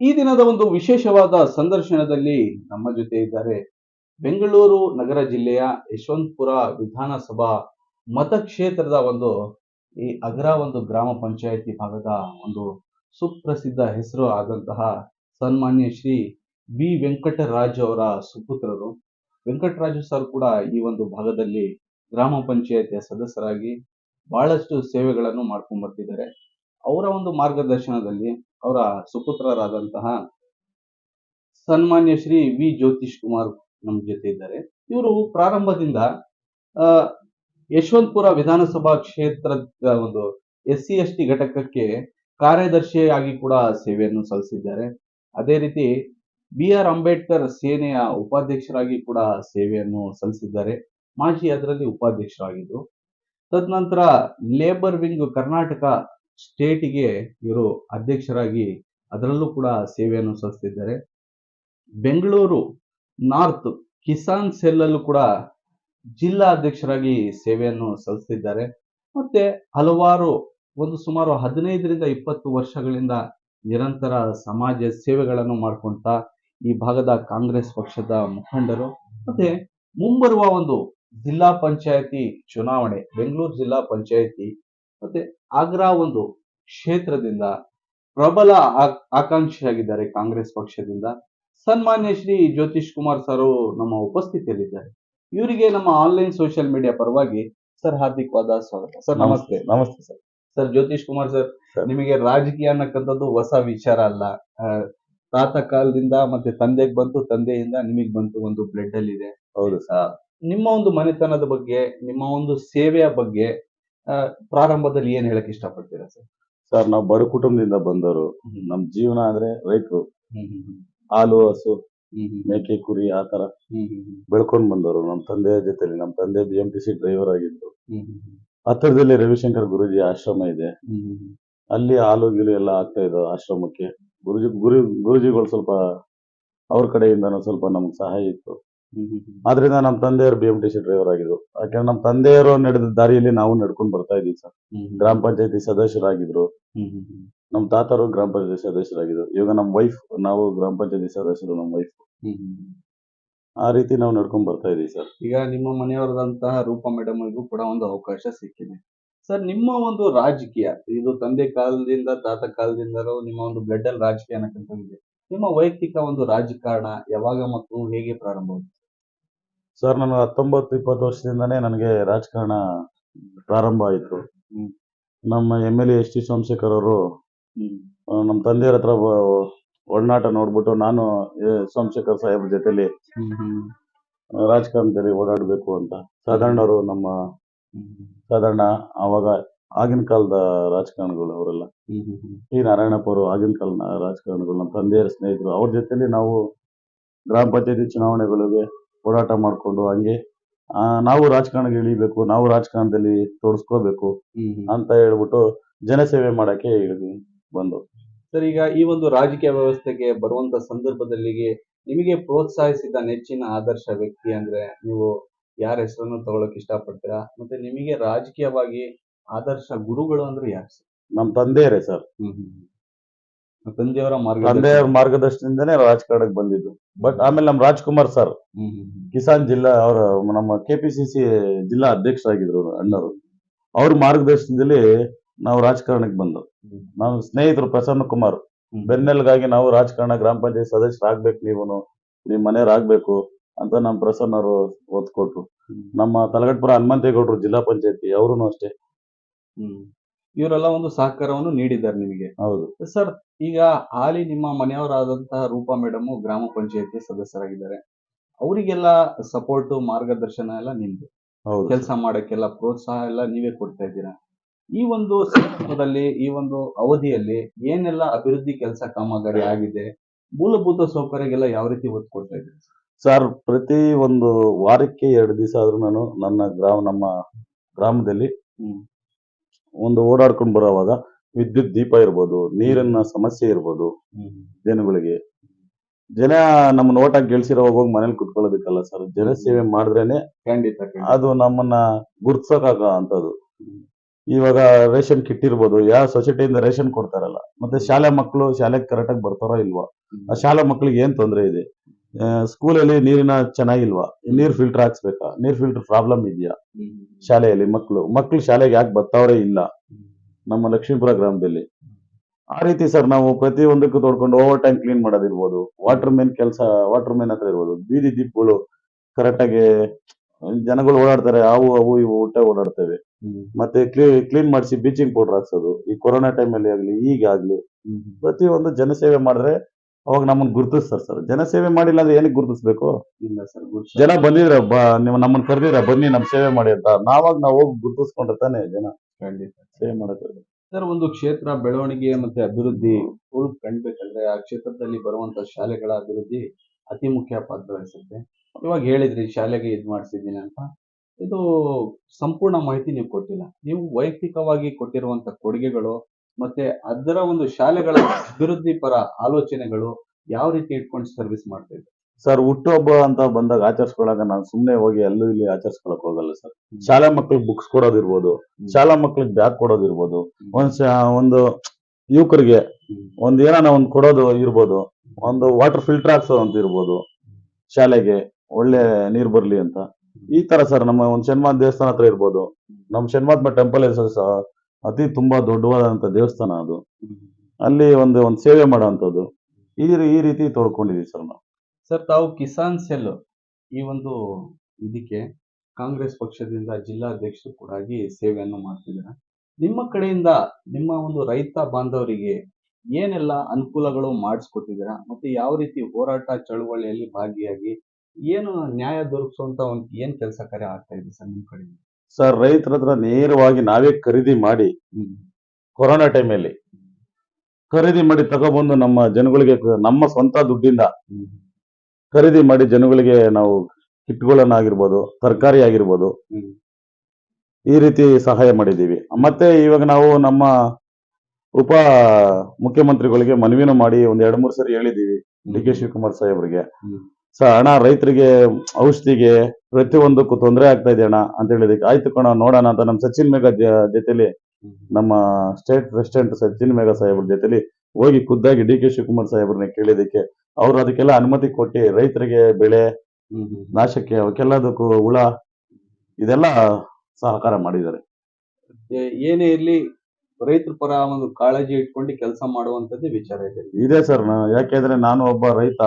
ಈ ದಿನದ ಒಂದು ವಿಶೇಷವಾದ ಸಂದರ್ಶನದಲ್ಲಿ ನಮ್ಮ ಜೊತೆ ಇದ್ದಾರೆ ಬೆಂಗಳೂರು ನಗರ ಜಿಲ್ಲೆಯ ಯಶವಂತಪುರ ವಿಧಾನಸಭಾ ಮತಕ್ಷೇತ್ರದ ಒಂದು, ಈ ಅಗ್ರ ಒಂದು ಗ್ರಾಮ ಪಂಚಾಯತಿ ಭಾಗದ ಒಂದು ಸುಪ್ರಸಿದ್ಧ ಹೆಸರು ಆದಂತಹ ಸನ್ಮಾನ್ಯ ಶ್ರೀ ಬಿ ವೆಂಕಟರಾಜ್ ಅವರ ಸುಪುತ್ರರು. ವೆಂಕಟರಾಜು ಸರ್ ಕೂಡ ಈ ಒಂದು ಭಾಗದಲ್ಲಿ ಗ್ರಾಮ ಪಂಚಾಯತಿಯ ಸದಸ್ಯರಾಗಿ ಬಹಳಷ್ಟು ಸೇವೆಗಳನ್ನು ಮಾಡ್ಕೊಂಡು ಬರ್ತಿದ್ದಾರೆ. ಅವರ ಒಂದು ಮಾರ್ಗದರ್ಶನದಲ್ಲಿ ಅವರ ಸುಪುತ್ರರಾದಂತಹ ಸನ್ಮಾನ್ಯ ಶ್ರೀ ವಿ ಜ್ಯೋತಿಷ್ ಕುಮಾರ್ ನಮ್ಮ ಜೊತೆ ಇದ್ದಾರೆ. ಇವರು ಪ್ರಾರಂಭದಿಂದ ಯಶವಂತಪುರ ವಿಧಾನಸಭಾ ಕ್ಷೇತ್ರದ ಒಂದು ಎಸ್ ಸಿ ಎಸ್ ಟಿ ಘಟಕಕ್ಕೆ ಕಾರ್ಯದರ್ಶಿಯಾಗಿ ಕೂಡ ಸೇವೆಯನ್ನು ಸಲ್ಲಿಸಿದ್ದಾರೆ. ಅದೇ ರೀತಿ ಬಿ ಆರ್ ಅಂಬೇಡ್ಕರ್ ಸೇನೆಯ ಉಪಾಧ್ಯಕ್ಷರಾಗಿ ಕೂಡ ಸೇವೆಯನ್ನು ಸಲ್ಲಿಸಿದ್ದಾರೆ. ಮಾಜಿ ಅದರಲ್ಲಿ ಉಪಾಧ್ಯಕ್ಷರಾಗಿದ್ದು, ತದನಂತರ ಲೇಬರ್ ವಿಂಗ್ ಕರ್ನಾಟಕ ಸ್ಟೇಟಿಗೆ ಇವರು ಅಧ್ಯಕ್ಷರಾಗಿ ಅದರಲ್ಲೂ ಕೂಡ ಸೇವೆಯನ್ನು ಸಲ್ಲಿಸ್ತಿದ್ದಾರೆ. ಬೆಂಗಳೂರು ನಾರ್ತ್ ಕಿಸಾನ್ ಸೆಲ್ಲಲ್ಲೂ ಕೂಡ ಜಿಲ್ಲಾ ಅಧ್ಯಕ್ಷರಾಗಿ ಸೇವೆಯನ್ನು ಸಲ್ಲಿಸ್ತಿದ್ದಾರೆ. ಮತ್ತೆ ಹಲವಾರು ಒಂದು ಸುಮಾರು ಹದಿನೈದರಿಂದ ಇಪ್ಪತ್ತು ವರ್ಷಗಳಿಂದ ನಿರಂತರ ಸಮಾಜ ಸೇವೆಗಳನ್ನು ಮಾಡ್ಕೊಂತ ಈ ಭಾಗದ ಕಾಂಗ್ರೆಸ್ ಪಕ್ಷದ ಮುಖಂಡರು. ಮತ್ತೆ ಮುಂಬರುವ ಒಂದು ಜಿಲ್ಲಾ ಪಂಚಾಯತಿ ಚುನಾವಣೆ, ಬೆಂಗಳೂರು ಜಿಲ್ಲಾ ಪಂಚಾಯತಿ ಮತ್ತೆ ಆಗ್ರಾ ಒಂದು ಕ್ಷೇತ್ರದಿಂದ ಪ್ರಬಲ ಆಕಾಂಕ್ಷಿಯಾಗಿದ್ದಾರೆ ಕಾಂಗ್ರೆಸ್ ಪಕ್ಷದಿಂದ. ಸನ್ಮಾನ್ಯ ಶ್ರೀ ಜ್ಯೋತಿಷ್ ಕುಮಾರ್ ಸರ್ ನಮ್ಮ ಉಪಸ್ಥಿತಿಯಲ್ಲಿದ್ದಾರೆ. ಇವರಿಗೆ ನಮ್ಮ ಆನ್ಲೈನ್ ಸೋಷಿಯಲ್ ಮೀಡಿಯಾ ಪರವಾಗಿ ಸರ್ ಹಾರ್ದಿಕವಾದ ಸ್ವಾಗತ. ಸರ್ ನಮಸ್ತೆ ನಮಸ್ತೆ. Sir. Sir Jyothish Kumar sir. ನಿಮಗೆ ರಾಜಕೀಯ ಅನ್ನಕ್ಕಂಥದ್ದು ಹೊಸ ವಿಚಾರ ಅಲ್ಲ. ತಾತ ಕಾಲದಿಂದ ಮತ್ತೆ ತಂದೆಗೆ ಬಂತು ತಂದೆಯಿಂದ ನಿಮಗ್ ಬಂತು ಒಂದು ಬ್ಲಡ್ ಅಲ್ಲಿ ಇದೆ ಹೌದು ಸರ್. ನಿಮ್ಮ ಒಂದು ಮನೆತನದ ಬಗ್ಗೆ ನಿಮ್ಮ ಒಂದು ಸೇವೆಯ ಬಗ್ಗೆ ಪ್ರಾರಂಭದಲ್ಲಿ ಏನ್ ಹೇಳಕ್ ಇಷ್ಟಪಡ್ತೀರಾ ಸರ್? ಸರ್ ನಾವು ಬಡ ಕುಟುಂಬದಿಂದ ಬಂದವರು ನಮ್ ಜೀವನ ಅಂದ್ರೆ ರೈತರು ಹಾಲು ಹಸು ಮೇಕೆ ಕುರಿ ಆ ತರ ಬೆಳ್ಕೊಂಡ್ ಬಂದವರು. ನಮ್ ತಂದೆಯ ಜೊತೆಲಿ ನಮ್ಮ ತಂದೆ B M T C driver ಆಗಿದ್ರು. ಹತ್ತಿರದಲ್ಲಿ ರವಿಶಂಕರ್ ಗುರುಜಿ ಆಶ್ರಮ ಇದೆ. ಅಲ್ಲಿ ಹಾಲು ಗಿಲು ಎಲ್ಲ ಆಗ್ತಾ ಇದ್ರು ಆಶ್ರಮಕ್ಕೆ. ಗುರುಜಿ ಗುರು ಗುರುಜಿಗಳು ಸ್ವಲ್ಪ ಅವ್ರ ಕಡೆಯಿಂದನೂ ಸ್ವಲ್ಪ ನಮ್ಗೆ ಸಹಾಯ ಇತ್ತು. ಆದ್ರಿಂದ ನಮ್ಮ ತಂದೆಯವರು B M T C driver ಆಗಿದ್ರು. ಯಾಕಂದ್ರೆ ನಮ್ಮ ತಂದೆಯವರು ನಡೆದ ದಾರಿಯಲ್ಲಿ ನಾವು ನಡ್ಕೊಂಡು ಬರ್ತಾ ಇದೀವಿ ಸರ್. ಗ್ರಾಮ ಪಂಚಾಯತಿ ಸದಸ್ಯರಾಗಿದ್ರು. ನಮ್ಮ ತಾತರು ಗ್ರಾಮ ಪಂಚಾಯತಿ ಸದಸ್ಯರಾಗಿದ್ರು. ಇವಾಗ ನಮ್ಮ ವೈಫ್ ನಾವು ಗ್ರಾಮ ಪಂಚಾಯತಿ ಸದಸ್ಯರು ನಮ್ಮ ವೈಫ್ ಆ ರೀತಿ ನಾವು ನಡ್ಕೊಂಡ್ ಬರ್ತಾ ಇದೀವಿ ಸರ್. ಈಗ ನಿಮ್ಮ ಮನೆಯವರದಂತಹ ರೂಪ ಮೇಡಮ್ ಕೂಡ ಒಂದು ಅವಕಾಶ ಸಿಕ್ಕಿದೆ. ಸರ್ ನಿಮ್ಮ ಒಂದು ರಾಜಕೀಯ ಇದು ತಂದೆ ಕಾಲದಿಂದ ತಾತ ಕಾಲದಿಂದಲೂ ನಿಮ್ಮ ಒಂದು ಬ್ಲಡ್ ಅಲ್ಲಿ ರಾಜಕೀಯ ಅನ್ನಕ್ಕಂಥದ್ದಿದೆ ನಿಮ್ಮ ವೈಯಕ್ತಿಕ ಒಂದು ರಾಜಕಾರಣ ಯಾವಾಗ ಮತ್ತು ಹೇಗೆ ಪ್ರಾರಂಭವಾಯಿತು? ಸರ್ ನಾನು ಹತ್ತೊಂಬತ್ತು ಇಪ್ಪತ್ತು ವರ್ಷದಿಂದಾನೇ ನನಗೆ ರಾಜಕಾರಣ ಪ್ರಾರಂಭ ಆಯಿತು. ನಮ್ಮ M L A S T Somashekar ಅವರು ನಮ್ಮ ತಂದೆಯವ್ರ ಹತ್ರ ಒಡನಾಟ ನೋಡ್ಬಿಟ್ಟು ನಾನು ಸೋಮಶೇಖರ್ ಸಾಹೇಬ್ರ ಜೊತೆಲಿ ರಾಜಕಾರಣದಲ್ಲಿ ಓಡಾಡಬೇಕು ಅಂತ. ಸಾಧಾರಣ ಅವರು ನಮ್ಮ, ಸಾಧಾರಣ ಅವಾಗ ಆಗಿನ ಕಾಲದ ರಾಜಕಾರಣಿಗಳು ಅವರೆಲ್ಲ. ಟಿ. ನಾರಾಯಣಪ್ಪ ಅವರು ಆಗಿನ ಕಾಲದ ರಾಜಕಾರಣಿಗಳು, ನಮ್ಮ ತಂದೆಯರ ಸ್ನೇಹಿತರು ಅವ್ರ ಜೊತೆಲಿ ನಾವು ಗ್ರಾಮ ಪಂಚಾಯತಿ ಚುನಾವಣೆಗಳಿಗೆ ಹೋರಾಟ ಮಾಡಿಕೊಂಡು ಹಂಗೆ ಆ, ನಾವು ರಾಜಕಾರಣಕ್ಕೆ ಇಳಿಬೇಕು ನಾವು ರಾಜಕಾರಣದಲ್ಲಿ ತೋರಿಸ್ಕೋಬೇಕು ಅಂತ ಹೇಳ್ಬಿಟ್ಟು ಜನಸೇವೆ ಮಾಡಕ್ಕೆ ಇಳಿದ್ವಿ ಬಂದು. ಸರ್ ಈಗ ಈ ಒಂದು ರಾಜಕೀಯ ವ್ಯವಸ್ಥೆಗೆ ಬರುವಂತ ಸಂದರ್ಭದಲ್ಲಿ ನಿಮಗೆ ಪ್ರೋತ್ಸಾಹಿಸಿದ ನೆಚ್ಚಿನ ಆದರ್ಶ ವ್ಯಕ್ತಿ ಅಂದ್ರೆ ನೀವು ಯಾರ ಹೆಸರನ್ನು ತಗೊಳಕ್ ಇಷ್ಟಪಡ್ತೀರಾ? ಮತ್ತೆ ನಿಮಗೆ ರಾಜಕೀಯವಾಗಿ ಆದರ್ಶ ಗುರುಗಳು ಅಂದ್ರೆ ಯಾರು ನಮ್ಮ ತಂದೆಯರೇ ಸರ್. ತಂದೆಯವರ ಮಾರ್ಗ ತಂದೆಯವರ ಮಾರ್ಗದರ್ಶನದಿಂದನೇ ರಾಜಕಾರಣಕ್ಕೆ ಬಂದಿದ್ದು. ಬಟ್ ಆಮೇಲೆ ನಮ್ಮ ರಾಜ್ಕುಮಾರ್ ಸರ್ ಕಿಸಾನ್ ಜಿಲ್ಲಾ ಅವರ ನಮ್ಮ ಕೆಪಿಸಿಸಿ ಜಿಲ್ಲಾ ಅಧ್ಯಕ್ಷರಾಗಿದ್ರು ಅಣ್ಣರು ಅವ್ರ ಮಾರ್ಗದರ್ಶನದಲ್ಲಿ ನಾವು ರಾಜಕಾರಣಕ್ಕೆ ಬಂದು. ನಾನು ಸ್ನೇಹಿತರು ಪ್ರಸನ್ನ ಕುಮಾರ್. ಬೆನ್ನೆಲ್ಗಾಗಿ ನಾವು ರಾಜಕಾರಣ ಗ್ರಾಮ ಪಂಚಾಯತ್ ಸದಸ್ಯರಾಗ್ಬೇಕು ನೀವು ನಿಮ್ ಮನೆಯವ್ರಾಗ್ಬೇಕು ಅಂತ ನಮ್ಮ ಪ್ರಸನ್ನ ಅವರು ಒತ್ತು ಕೊಟ್ರು ನಮ್ಮ ತಲಗಟ್ಪುರ ಹನುಮಂತೇಗೌಡರು ಜಿಲ್ಲಾ ಪಂಚಾಯತಿ ಅವರು ಅಷ್ಟೇ. ಇವರೆಲ್ಲ ಒಂದು ಸಹಕಾರವನ್ನು ನೀಡಿದ್ದಾರೆ ನಿಮಗೆ. ಹೌದು. ಸರ್ ಈಗ ಹಾಲಿ ನಿಮ್ಮ ಮನೆಯವರಾದಂತಹ ರೂಪಾ ಮೇಡಮ್ ಗ್ರಾಮ ಪಂಚಾಯತಿ ಸದಸ್ಯರಾಗಿದ್ದಾರೆ. ಅವರಿಗೆಲ್ಲ ಸಪೋರ್ಟ್ ಮಾರ್ಗದರ್ಶನ ಎಲ್ಲ ನಿಮ್ದು. ಹೌದು. ಕೆಲಸ ಮಾಡಕ್ಕೆಲ್ಲ ಪ್ರೋತ್ಸಾಹ ಎಲ್ಲ ನೀವೇ ಕೊಡ್ತಾ ಇದ್ದೀರಾ? ಈ ಒಂದು ಸಂದರ್ಭದಲ್ಲಿ ಈ ಒಂದು ಅವಧಿಯಲ್ಲಿ ಏನೆಲ್ಲ ಅಭಿವೃದ್ಧಿ ಕೆಲಸ ಕಾಮಗಾರಿ ಆಗಿದೆ? ಮೂಲಭೂತ ಸೌಕರ್ಯಗೆಲ್ಲ ಯಾವ ರೀತಿ ಒತ್ತು ಕೊಡ್ತಾ ಇದ್ದೀರಿ ಸರ್? ಪ್ರತಿ ಒಂದು ವಾರಕ್ಕೆ ಎರಡು ದಿವಸ ಆದ್ರೂ ನಾನು ನನ್ನ ಗ್ರಾಮ ನಮ್ಮ ಗ್ರಾಮದಲ್ಲಿ ಹ್ಮ್. ಒಂದು ಓಡಾಡ್ಕೊಂಡು ಬರೋವಾಗ ವಿದ್ಯುತ್ ದೀಪ ಇರ್ಬೋದು ನೀರಿನ ಸಮಸ್ಯೆ ಇರ್ಬೋದು ಜನಗಳಿಗೆ. ಜನ ನಮ್ಮ ನೋಟಾಗಿ ಗೆಲ್ಸಿರೋ ಹೋಗಿ ಮನೇಲಿ ಕುತ್ಕೊಳ್ಳೋದಕ್ಕಲ್ಲ ಸರ್. ಜನ ಸೇವೆ ಮಾಡಿದ್ರೇನೆ ಖಂಡಿತ. ಅದು ನಮ್ಮನ್ನ ಗುರ್ತಿಸೋಕಾಗ ಅಂತದ್ದು ಇವಾಗ ರೇಷನ್ ಕಿಟ್ ಇರ್ಬೋದು ಯಾವ ಸೊಸೈಟಿಯಿಂದ ರೇಷನ್ ಕೊಡ್ತಾರಲ್ಲ ಮತ್ತೆ ಶಾಲೆ ಮಕ್ಕಳು ಶಾಲೆಗೆ ಕರೆಕ್ಟಾಗಿ ಬರ್ತಾರೋ ಇಲ್ವಾ ಆ ಶಾಲಾ ಮಕ್ಕಳಿಗೆ ಏನ್ ತೊಂದರೆ ಇದೆ? ಸ್ಕೂಲಲ್ಲಿ ನೀರಿನ ಚೆನ್ನಾಗಿಲ್ವಾ? ನೀರ್ ಫಿಲ್ಟರ್ ಹಾಕ್ಸ್ಬೇಕಾ? ನೀರ್ ಫಿಲ್ಟರ್ ಪ್ರಾಬ್ಲಮ್ ಇದೆಯಾ? ಶಾಲೆಯಲ್ಲಿ ಮಕ್ಕಳು ಮಕ್ಕಳು ಶಾಲೆಗೆ ಯಾಕೆ ಬರ್ತಾವ್ರೆ ಇಲ್ಲ? ನಮ್ಮ ಲಕ್ಷ್ಮೀಪುರ ಗ್ರಾಮದಲ್ಲಿ. ಆ ರೀತಿ ಸರ್ ನಾವು ಪ್ರತಿ ಒಂದಕ್ಕೂ ತೋಡ್ಕೊಂಡು ಓವರ್ ಟೈಮ್ ಕ್ಲೀನ್ ಮಾಡೋದಿರ್ಬೋದು. ವಾಟರ್ ಮೇನ್ ಕೆಲಸ ವಾಟರ್ ಮೇನ್ ಹತ್ರ ಇರ್ಬೋದು. ಬೀದಿ ದೀಪಗಳು ಕರೆಕ್ಟಾಗಿ ಜನಗಳು ಓಡಾಡ್ತಾರೆ. ಅವು ಅವು ಇವು ಊಟ ಓಡಾಡ್ತೇವೆ. ಮತ್ತೆ ಕ್ಲೀನ್ ಮಾಡಿಸಿ ಬೀಚಿಂಗ್ ಪೌಡರ್ ಹಾಕ್ಸೋದು. ಈ ಕೊರೋನಾ ಅಲ್ಲಿ ಆಗಲಿ ಈಗ ಆಗ್ಲಿ. ಪ್ರತಿಯೊಂದು ಜನಸೇವೆ ಮಾಡಿದ್ರೆ ಅವಾಗ ನಮ್ಮನ್ನು ಗುರುತಿಸ್ತಾರೆ ಸರ್ ಜನ ಸೇವೆ ಮಾಡಿಲ್ಲ ಅಂದ್ರೆ ಏನಕ್ಕೆ ಗುರುತಿಸ್ಬೇಕು? ಇಲ್ಲ ಸರ್ ಜನ ಬಂದಿದ್ರ ನೀವು ನಮ್ಮನ್ನ ಕರೆದಿರ ಬನ್ನಿ ನಮ್ ಸೇವೆ ಮಾಡಿ ಅಂತ. ನಾವಾಗ ನಾವು ಹೋಗಿ ಗುರುತಿಸ್ಕೊಂಡ್ರೆ ತಾನೇ ಜನ. ಖಂಡಿತ. ಸೇವೆ ಮಾಡಕ್ಕೆ ಸರ್ ಒಂದು ಕ್ಷೇತ್ರ ಬೆಳವಣಿಗೆ ಮತ್ತೆ ಅಭಿವೃದ್ಧಿ ಉಳು ಕಂಡ್ಬೇಕಂದ್ರೆ ಆ ಕ್ಷೇತ್ರದಲ್ಲಿ ಬರುವಂತ ಶಾಲೆಗಳ ಅಭಿವೃದ್ಧಿ ಅತಿ ಮುಖ್ಯ ಪಾತ್ರ ವಹಿಸುತ್ತೆ. ಇವಾಗ ಹೇಳಿದ್ರಿ ಶಾಲೆಗೆ ಇದ್ ಮಾಡಿಸಿದ್ದೀನಿ ಅಂತ. ಇದು ಸಂಪೂರ್ಣ ಮಾಹಿತಿ ನೀವು ಕೊಟ್ಟಿಲ್ಲ. ನೀವು ವೈಯಕ್ತಿಕವಾಗಿ ಕೊಟ್ಟಿರುವಂತ ಕೊಡುಗೆಗಳು ಮತ್ತೆ ಅದರ ಒಂದು ಶಾಲೆಗಳ ಅಭಿವೃದ್ಧಿ ಪರ ಆಲೋಚನೆಗಳು ಯಾವ ರೀತಿ ಇಟ್ಕೊಂಡು ಸರ್ವಿಸ್ ಮಾಡ್ತಾ ಇದ್ದಾರೆ? ಸರ್ ಹುಟ್ಟುಹಬ್ಬ ಅಂತ ಬಂದಾಗ ಆಚರಿಸ್ಕೊಳಕ ನಾನು ಸುಮ್ಮನೆ ಹೋಗಿ ಎಲ್ಲೂ ಇಲ್ಲಿ ಆಚರಿಸ್ಕೊಳಕ್ ಹೋಗಲ್ಲ ಸರ್ ಶಾಲಾ ಮಕ್ಳಿಗೆ ಬುಕ್ಸ್ ಕೊಡೋದಿರ್ಬೋದು ಶಾಲಾ ಮಕ್ಳಿಗೆ ಬ್ಯಾಗ್ ಕೊಡೋದಿರ್ಬೋದು ಒಂದ್ ಒಂದು ಯುವಕರಿಗೆ ಒಂದ್ ಏನಾನ ಒಂದ್ ಕೊಡೋದು ಇರ್ಬೋದು ಒಂದು ವಾಟರ್ ಫಿಲ್ಟರ್ ಹಾಕ್ಸೋದು ಅಂತ ಇರ್ಬೋದು ಶಾಲೆಗೆ ಒಳ್ಳೆ ನೀರ್ ಬರ್ಲಿ ಅಂತ. ಈ ತರ ಸರ್ ನಮ್ಮ ಒಂದ್ ಶನಿಮಾತ್ ದೇವಸ್ಥಾನ ಹತ್ರ ಇರ್ಬೋದು ನಮ್ ಶನ್ಮಾತ್ಮ ಟೆಂಪಲ್ ಅತಿ ತುಂಬಾ ದೊಡ್ಡವಾದಂತ ದೇವಸ್ಥಾನ ಅದು. ಅಲ್ಲಿ ಒಂದು ಒಂದು ಸೇವೆ ಮಾಡೋವಂಥದ್ದು. ಈ ರೀ- ಈ ರೀತಿ ತೋಡ್ಕೊಂಡಿದೀವಿ ಸರ್ ನಾವು. ಸರ್ ತಾವು ಕಿಸಾನ್ ಸೆಲ್ ಈ ಒಂದು ಇದಕ್ಕೆ ಕಾಂಗ್ರೆಸ್ ಪಕ್ಷದಿಂದ ಜಿಲ್ಲಾಧ್ಯಕ್ಷರು ಕೂಡ ಆಗಿ ಸೇವೆಯನ್ನು ಮಾಡ್ತಿದ್ದೀರಾ. ನಿಮ್ಮ ಕಡೆಯಿಂದ ನಿಮ್ಮ ಒಂದು ರೈತ ಬಾಂಧವರಿಗೆ ಏನೆಲ್ಲ ಅನುಕೂಲಗಳು ಮಾಡಿಸ್ಕೊಟ್ಟಿದ್ದೀರಾ? ಮತ್ತೆ ಯಾವ ರೀತಿ ಹೋರಾಟ ಚಳುವಳಿಯಲ್ಲಿ ಭಾಗಿಯಾಗಿ ಏನು ನ್ಯಾಯ ದೊರಕಿಸುವಂತ ಒಂದು ಏನ್ ಕೆಲಸ ಕಾರ್ಯ ಆಗ್ತಾ ಇದೆ ಸರ್ ನಿಮ್ಮ ಕಡೆಯಿಂದ? ಸರ್ ರೈತರ ಹತ್ರ ನೇರವಾಗಿ ನಾವೇ ಖರೀದಿ ಮಾಡಿ ಕೊರೋನಾ ಟೈಮಲ್ಲಿ ಖರೀದಿ ಮಾಡಿ ತಗೊಬಂದು ನಮ್ಮ ಜನಗಳಿಗೆ, ನಮ್ಮ ಸ್ವಂತ ದುಡ್ಡಿಂದ ಖರೀದಿ ಮಾಡಿ ಜನಗಳಿಗೆ ನಾವು ಕಿಟ್ಗಳನ್ನಾಗಿರ್ಬೋದು ತರಕಾರಿ ಆಗಿರ್ಬೋದು ಈ ರೀತಿ ಸಹಾಯ ಮಾಡಿದ್ದೀವಿ ಮತ್ತೆ ಇವಾಗ ನಾವು ನಮ್ಮ ಉಪ ಮುಖ್ಯಮಂತ್ರಿಗಳಿಗೆ ಮನವಿನೂ ಮಾಡಿ ಒಂದ್ ಎರಡ್ ಮೂರು ಸರಿ ಹೇಳಿದೀವಿ ಡಿ ಕೆ ಶಿವಕುಮಾರ್ ಸಾಹೇಬ್ರಿಗೆ. ಸ ಅಣ್ಣ ರೈತರಿಗೆ ಔಷಧಿಗೆ ಪ್ರತಿಯೊಂದಕ್ಕೂ ತೊಂದರೆ ಆಗ್ತಾ ಇದೆ ಅಣ್ಣ ಅಂತ ಹೇಳಿದಕ್ಕೆ ಆಯ್ತು ಕಣ ನೋಡೋಣ ಅಂತ ನಮ್ಮ ಸಚಿನ್ ಮೇಘ ಜೊತೆಲಿ ನಮ್ಮ ಸ್ಟೇಟ್ ಪ್ರೆಸಿಡೆಂಟ್ ಸಚಿನ್ ಮೇಘ ಸಾಹೇಬ್ರ ಜೊತೆಲಿ ಹೋಗಿ ಖುದ್ದಾಗಿ ಡಿ ಕೆ ಶಿವಕುಮಾರ್ ಸಾಹೇಬ್ರನ್ನ ಕೇಳಿದಕ್ಕೆ ಅವ್ರು ಅದಕ್ಕೆಲ್ಲ ಅನುಮತಿ ಕೊಟ್ಟು ರೈತರಿಗೆ ಬೆಳೆ ನಾಶಕ್ಕೆ ಅವಕ್ಕೆಲ್ಲದಕ್ಕೂ ಹುಳ ಇದೆಲ್ಲ ಸಹಕಾರ ಮಾಡಿದ್ದಾರೆ. ಏನೇ ಇರಲಿ ರೈತರ ಪರ ಒಂದು ಕಾಳಜಿ ಇಟ್ಕೊಂಡು ಕೆಲಸ ಮಾಡುವಂತದ್ದು ವಿಚಾರ ಇದೆ. ಇದೆ ಸರ್ ಯಾಕೆಂದ್ರೆ ನಾನು ಒಬ್ಬ ರೈತ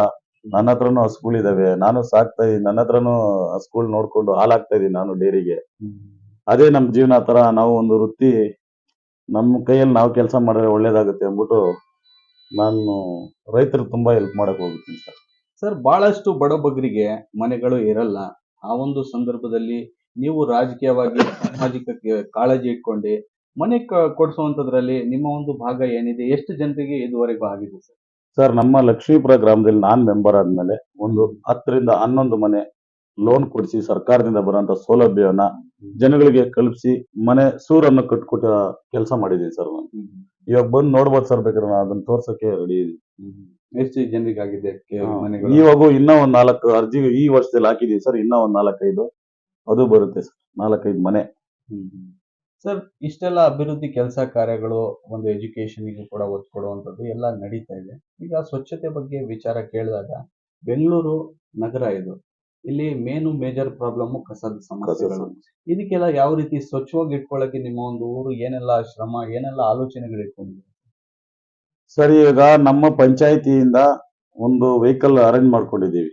ನನ್ನ ಹತ್ರನು ಹಸುಗಳಿದಾವೆ ನಾನು ಸಾಕ್ತಾ ಇದ್ದೀನಿ ನನ್ನ ಹತ್ರನೂ ಹಸುಗಳು ನೋಡ್ಕೊಂಡು ಹಾಲಾಗ್ತಾ ಇದೀನಿ ನಾನು ಡೈರಿಗೆ. ಅದೇ ನಮ್ಮ ಜೀವನ ತರ ನಾವು ಒಂದು ವೃತ್ತಿ ನಮ್ಮ ಕೈಯಲ್ಲಿ ನಾವು ಕೆಲಸ ಮಾಡಿದ್ರೆ ಒಳ್ಳೇದಾಗುತ್ತೆ ಅಂದ್ಬಿಟ್ಟು ನಾನು ರೈತರು ತುಂಬಾ ಹೆಲ್ಪ್ ಮಾಡಕ್ ಹೋಗ್ತೀನಿ ಸರ್. ಸರ್, ಬಹಳಷ್ಟು ಬಡಬಗರಿಗೆ ಮನೆಗಳು ಇರಲ್ಲ. ಆ ಒಂದು ಸಂದರ್ಭದಲ್ಲಿ ನೀವು ರಾಜಕೀಯವಾಗಿ ಸಾಮಾಜಿಕ ಕಾಳಜಿ ಇಟ್ಕೊಂಡು ಮನೆ ಕೊಡ್ಸುವಂತದ್ರಲ್ಲಿ ನಿಮ್ಮ ಒಂದು ಭಾಗ ಏನಿದೆ? ಎಷ್ಟು ಜನರಿಗೆ ಇದುವರೆಗೂ ಆಗಿದೆ ಸರ್? ಸರ್ ನಮ್ಮ ಲಕ್ಷ್ಮೀಪುರ ಗ್ರಾಮದಲ್ಲಿ ನಾನ್ ಮೆಂಬರ್ ಆದ್ಮೇಲೆ ಒಂದು ಹತ್ತರಿಂದ ಹನ್ನೊಂದು ಮನೆ ಲೋನ್ ಕೊಡಿಸಿ ಸರ್ಕಾರದಿಂದ ಬರುವಂತ ಸೌಲಭ್ಯವನ್ನ ಜನಗಳಿಗೆ ಕಲ್ಪಿಸಿ ಮನೆ ಸೂರನ್ನು ಕಟ್ಕೊಟ್ಟ ಕೆಲಸ ಮಾಡಿದೀನಿ ಸರ್ ನಾನು. ಇವಾಗ ಬಂದು ನೋಡ್ಬೋದು ಸರ್ ಬೇಕಾದ್ರೆ ನಾನು ಅದನ್ನ ತೋರ್ಸಕ್ಕೆ ರೆಡಿ ಎಷ್ಟು ಜನರಿಗಾಗಿದೆ ಇವಾಗೂ ಇನ್ನೂ ಒಂದ್ ನಾಲ್ಕು ಅರ್ಜಿ ಈ ವರ್ಷದಲ್ಲಿ ಹಾಕಿದೀವಿ ಸರ್ ಇನ್ನೂ ಒಂದ್ ನಾಲ್ಕೈದು ಅದು ಬರುತ್ತೆ ಸರ್ ನಾಲ್ಕೈದು ಮನೆ. ಸರ್ ಇಷ್ಟೆಲ್ಲ ಅಭಿವೃದ್ಧಿ ಕೆಲಸ ಕಾರ್ಯಗಳು ಒಂದು ಎಜುಕೇಶನ್ಗೂ ಕೂಡ ಒತ್ತು ಕೊಡುವಂಥದ್ದು ಎಲ್ಲ ನಡೀತಾ ಇದೆ. ಈಗ ಸ್ವಚ್ಛತೆ ಬಗ್ಗೆ ವಿಚಾರ ಕೇಳಿದಾಗ ಬೆಂಗಳೂರು ನಗರ ಇದು. ಇಲ್ಲಿ ಮೇನು ಮೇಜರ್ ಪ್ರಾಬ್ಲಮ್ ಕಸದ ಸಮಸ್ಯೆಗಳು. ಇದಕ್ಕೆಲ್ಲ ಯಾವ ರೀತಿ ಸ್ವಚ್ಛವಾಗಿ ಇಟ್ಕೊಳ್ಳಕ್ಕೆ ನಿಮ್ಮ ಒಂದು ಊರು ಏನೆಲ್ಲ ಶ್ರಮ ಏನೆಲ್ಲ ಆಲೋಚನೆಗಳು ಇಟ್ಕೊಂಡಿದೆ ಸರ್ ಈಗ ನಮ್ಮ ಪಂಚಾಯತಿಯಿಂದ ಒಂದು ವೆಹಿಕಲ್ ಅರೇಂಜ್ ಮಾಡ್ಕೊಂಡಿದ್ದೀವಿ.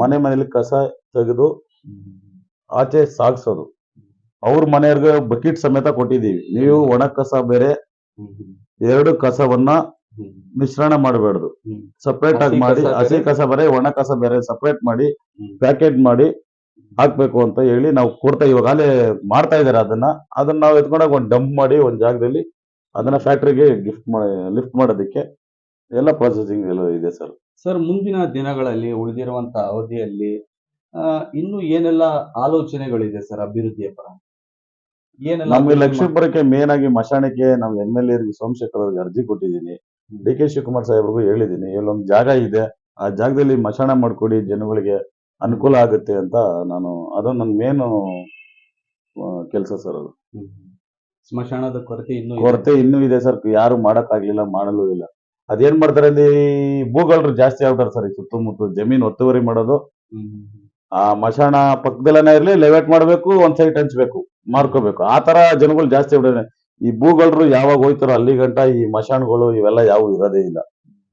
ಮನೆ ಮನೇಲಿ ಕಸ ತೆಗೆದು ಆಚೆ ಸಾಗಿಸೋದು. ಅವ್ರ ಮನೆಯವ್ರಿಗೆ ಬಕೆಟ್ ಸಮೇತ ಕೊಟ್ಟಿದೀವಿ ನೀವು ಒಣ ಕಸ ಬೇರೆ ಎರಡು ಕಸವನ್ನ ಮಿಶ್ರಣ ಮಾಡಬಾರ್ದು. ಸಪ್ರೇಟ್ ಆಗಿ ಮಾಡಿ, ಹಸಿ ಕಸ ಬೇರೆ, ಒಣ ಕಸ ಬೇರೆ ಸಪ್ರೇಟ್ ಮಾಡಿ. ಪ್ಯಾಕೆಟ್ ಮಾಡಿ ಹಾಕ್ಬೇಕು ಅಂತ ಹೇಳಿ ನಾವು ಕೊಡ್ತಾ ಇವಾಗ ಅಲ್ಲೇ ಮಾಡ್ತಾ ಇದಾರೆ ಅದನ್ನ. ಅದನ್ನ ನಾವು ಎತ್ಕೊಂಡಾಗ ಒಂದು ಡಂಪ್ ಮಾಡಿ ಒಂದು ಜಾಗದಲ್ಲಿ ಅದನ್ನ ಫ್ಯಾಕ್ಟ್ರಿಗೆ ಗಿಫ್ಟ್ ಮಾಡಿ ಲಿಫ್ಟ್ ಮಾಡೋದಕ್ಕೆ ಎಲ್ಲ ಪ್ರೊಸೆಸಿಂಗ್ ಎಲ್ಲ ಇದೆ ಸರ್. ಸರ್, ಮುಂದಿನ ದಿನಗಳಲ್ಲಿ ಉಳಿದಿರುವಂತ ಅವಧಿಯಲ್ಲಿ ಇನ್ನು ಏನೆಲ್ಲ ಆಲೋಚನೆಗಳಿದೆ ಸರ್ ಅಭಿವೃದ್ಧಿಯ ಪರ? ನಮ್ಗೆ ಲಕ್ಷ್ಮೀಪುರಕ್ಕೆ ಮೇನ್ ಆಗಿ ಮಶಾಣಕ್ಕೆ ನಾವು ಎಂ ಎಲ್ ಎ ಸೋಮಶೇಖರ್ ಅವ್ರಿಗೆ ಅರ್ಜಿ ಕೊಟ್ಟಿದ್ದೀನಿ. ಡಿ ಕೆ ಶಿವಕುಮಾರ್ ಸಾಹೇಬ್ರಿಗೂ ಹೇಳಿದ್ದೀನಿ ಇಲ್ಲೊಂದು ಜಾಗ ಇದೆ ಆ ಜಾಗದಲ್ಲಿ ಮಶಾಣ ಮಾಡ್ಕೊಡಿ ಜನಗಳಿಗೆ ಅನುಕೂಲ ಆಗುತ್ತೆ ಅಂತ ನಾನು ಅದು ನನ್ನ ಮೇನ್ ಕೆಲಸ ಸರ್ ಅದು. ಸ್ಮಶಾನದ ಕೊರತೆ ಇನ್ನೂ. ಕೊರತೆ ಇನ್ನೂ ಇದೆ ಸರ್ ಯಾರು ಮಾಡಕ್ ಆಗ್ಲಿಲ್ಲ ಮಾಡಲು ಇಲ್ಲ ಅದೇನ್ ಮಾಡ್ತಾರೆ ಅಂದ್ರೆ ಈ ಭೂಗಳರು ಜಾಸ್ತಿ ಆಗ್ತಾರೆ ಸರ್ ಈ ಸುತ್ತಮುತ್ತ ಜಮೀನ್ ಒತ್ತುವರಿ ಮಾಡೋದು. ಆ ಮಶಾಣ ಪಕ್ಕದಲ್ಲೇ ಇರ್ಲಿ ಲೆವೆಟ್ ಮಾಡ್ಬೇಕು ಒಂದ್ ಸೈಡ್ ಹಂಚ್ಬೇಕು ಮಾಡ್ಕೋಬೇಕು ಆ ತರ ಜನಗಳು ಜಾಸ್ತಿ ಬಿಟ್ಟಿದೆ ಈ ಭೂಗಳರು ಯಾವಾಗ ಹೋಯ್ತಾರೋ ಅಲ್ಲಿ ಗಂಟ ಈ ಮಶಾನ್ಗಳು ಇವೆಲ್ಲ ಯಾವ ಇರೋದೇ ಇಲ್ಲ.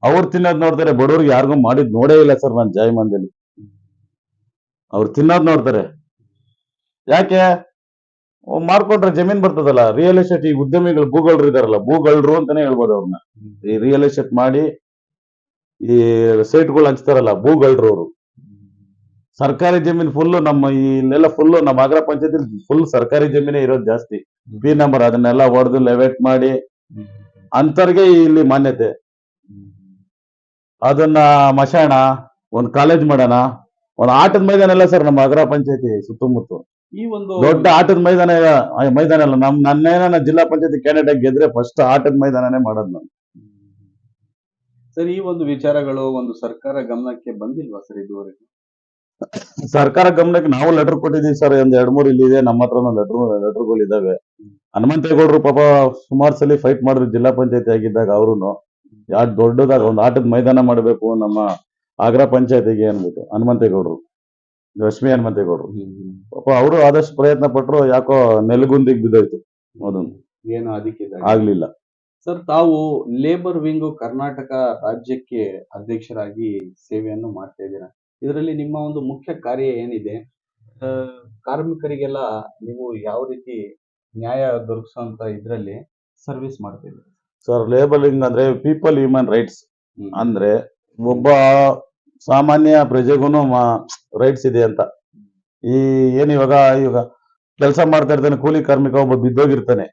ಅವ್ರು ತಿನ್ನೋದ್ ನೋಡ್ತಾರೆ, ಬಡವ್ರಿಗೆ ಯಾರಿಗೂ ಮಾಡಿದ್ ನೋಡೇ ಇಲ್ಲ ಸರ್ ನಾನು ಜಾಯಮಂದಲ್ಲಿ ಅವ್ರು ತಿನ್ನೋದ್ ನೋಡ್ತಾರೆ. ಯಾಕೆ? ಮಾಡ್ಕೊಂಡ್ರೆ ಜಮೀನ್ ಬರ್ತದಲ್ಲ ರಿಯಲ್ ಎಸ್ಟೇಟ್ ಈ ಉದ್ಯಮಿಗಳು ಭೂಗಳರು ಇದಾರಲ್ಲ ಭೂಗಳರು ಅಂತಾನೆ ಹೇಳ್ಬೋದು ಅವ್ರನ್ನ ಈ ರಿಯಲ್ ಎಸ್ಟೇಟ್ ಮಾಡಿ ಈ ಸೈಟ್ಗಳು ಹಂಚ್ತಾರಲ್ಲ ಭೂಗಳರು ಅವರು. ಸರ್ಕಾರಿ ಜಮೀನ್ ಫುಲ್ಲು ನಮ್ಮ ಇಲ್ಲೆಲ್ಲ ಫುಲ್ಲು ನಮ್ಮ ಆಗ್ರ ಪಂಚಾಯತಿ ಫುಲ್ ಸರ್ಕಾರಿ ಜಮೀನೇ ಇರೋದು ಜಾಸ್ತಿ. ಪಿ ನಂಬರ್ ಅದನ್ನೆಲ್ಲ ಹೊಡೆದು ಲೆವೆಟ್ ಮಾಡಿ ಅಂತರ್ಗೆ ಇಲ್ಲಿ ಮಾನ್ಯತೆ. ಅದನ್ನ ಮಶಾಣ ಒಂದ್ ಕಾಲೇಜ್ ಮಾಡೋಣ ಒಂದ್ ಆಟದ ಮೈದಾನ ಎಲ್ಲ ಸರ್ ನಮ್ಮ ಆಗ್ರ ಪಂಚಾಯತಿ ಸುತ್ತಮುತ್ತ. ಈ ಒಂದು ದೊಡ್ಡ ಆಟದ ಮೈದಾನ ಮೈದಾನ ಅಲ್ಲ ನಮ್ ನನ್ನ ಜಿಲ್ಲಾ ಪಂಚಾಯತಿ ಕ್ಯಾಂಡಿಡೇಟ್ ಗೆದ್ರೆ ಫಸ್ಟ್ ಆಟದ ಮೈದಾನನೇ ಮಾಡೋದು ನಾನು. ಸರ್ ಈ ಒಂದು ವಿಚಾರಗಳು ಒಂದು ಸರ್ಕಾರ ಗಮನಕ್ಕೆ ಬಂದಿಲ್ವಾ ಸರ್ ಇದುವರೆಗೂ? ಸರ್ಕಾರ ಗಮನಕ್ಕೆ ನಾವು ಲೆಟರ್ ಕೊಟ್ಟಿದ್ದೀವಿ ಸರ್ ಒಂದ್ ಎರಡ್ ಮೂರು ಇಲ್ಲಿದೆ ನಮ್ಮ ಹತ್ರ ಲೆಟರ್ ಲೆಟರ್ಗಳು ಇದಾವೆ. ಹನುಮಂತೇಗೌಡರು ಪಾಪ ಸುಮಾರು ಸಲ ಫೈಟ್ ಮಾಡಿದ್ರು. ಜಿಲ್ಲಾ ಪಂಚಾಯತಿ ಆಗಿದ್ದಾಗ ಅವ್ರುನು. ಯಾರು ದೊಡ್ಡದಾಗ ಒಂದು ಆಟದ ಮೈದಾನ ಮಾಡಬೇಕು ನಮ್ಮ ಆಗ್ರಾ ಪಂಚಾಯತಿಗೆ ಅನ್ಬಿಟ್ಟು ಹನುಮಂತೇಗೌಡರು. ರಶ್ಮಿ ಹನುಮಂತೇಗೌಡರು. ಪಾಪ ಅವರು ಆದಷ್ಟು ಪ್ರಯತ್ನ ಪಟ್ರು ಯಾಕೋ ನೆಲಗುಂದಿಗೆ ಬಿದ್ದೋಯ್ತು ಅದೊಂದು ಏನು ಅದಕ್ಕೆ ಆಗ್ಲಿಲ್ಲ. ಸರ್ ತಾವು ಲೇಬರ್ ವಿಂಗ್ ಕರ್ನಾಟಕ ರಾಜ್ಯಕ್ಕೆ ಅಧ್ಯಕ್ಷರಾಗಿ ಸೇವೆಯನ್ನು ಮಾಡ್ತಾ ಇದ್ದೀರಾ? ಇದರಲ್ಲಿ ನಿಮ್ಮ ಒಂದು ಮುಖ್ಯ ಕಾರ್ಯ ಏನಿದೆ? ಕಾರ್ಮಿಕರಿಗೆಲ್ಲ ನೀವು ಯಾವ ರೀತಿ ನ್ಯಾಯ ದೊರಕಿಸುವಂತ ಇದರಲ್ಲಿ ಸರ್ವಿಸ್ ಮಾಡ್ತೀವಿ ಸರ್ ಲೇಬಲಿಂಗ್ ಅಂದ್ರೆ ಪೀಪಲ್ ಹ್ಯೂಮನ್ ರೈಟ್ಸ್ ಅಂದ್ರೆ ಒಬ್ಬ ಸಾಮಾನ್ಯ ಪ್ರಜೆಗೂ ರೈಟ್ಸ್ ಇದೆ ಅಂತ. ಈ ಏನು ಇವಾಗ ಇವಾಗ ಕೆಲಸ ಮಾಡ್ತಾ ಇರ್ತಾನೆ ಕೂಲಿ ಕಾರ್ಮಿಕ ಒಬ್ಬ ಬಿದ್ದೋಗಿರ್ತಾನೆ.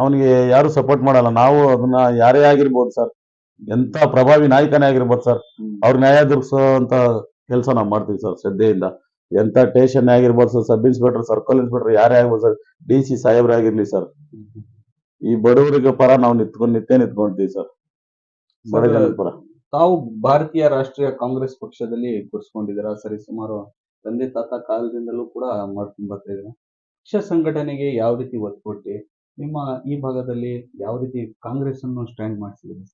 ಅವನಿಗೆ ಯಾರು ಸಪೋರ್ಟ್ ಮಾಡಲ್ಲ. ನಾವು ಅದನ್ನ ಯಾರೇ ಆಗಿರ್ಬೋದು ಸರ್ ಎಂತ ಪ್ರಭಾವಿ ನಾಯಕನೇ ಆಗಿರ್ಬೋದು ಸರ್. ಅವ್ರ ನ್ಯಾಯ ದೊರಕಿಸೋಂತ ಕೆಲಸ ನಾವು ಮಾಡ್ತೀವಿ ಸರ್ ಶ್ರದ್ಧೆಯಿಂದ. ಎಂತ ಟೇಷನ್ ಆಗಿರ್ಬೋದು sir sub inspector circle inspector ಯಾರೇ ಆಗ್ಬೋದು ಸರ್ ಡಿ ಸಿ ಸಾಹೇಬ್ರ ಆಗಿರ್ಲಿ ಸರ್. ಈ ಬಡವರಿಗೆ ಪರ ನಾವು ನಿಂತ್ಕೊಂಡು ನಿತ್ಯ ನಿತ್ಕೊಂತೀವಿ ಸರ್. ಬಡ ಜನರ ಪರ. ತಾವು ಭಾರತೀಯ ರಾಷ್ಟ್ರೀಯ ಕಾಂಗ್ರೆಸ್ ಪಕ್ಷದಲ್ಲಿ ಕೂರಿಸ್ಕೊಂಡಿದ್ದೀರಾ? ಸರಿ ಸುಮಾರು ತಂದೆ ತಾತ ಕಾಲದಿಂದಲೂ ಕೂಡ ಮಾಡ್ಕೊಂಡು ಬರ್ತಾ ಇದ್ದೀರಾ? ಪಕ್ಷ ಸಂಘಟನೆಗೆ ಯಾವ ರೀತಿ ಒತ್ತು ಕೊಟ್ಟು ನಿಮ್ಮ ಈ ಭಾಗದಲ್ಲಿ ಯಾವ ರೀತಿ ಕಾಂಗ್ರೆಸ್ ಅನ್ನು ಸ್ಟ್ಯಾಂಡ್ ಮಾಡಿಸಿದ್ರಿ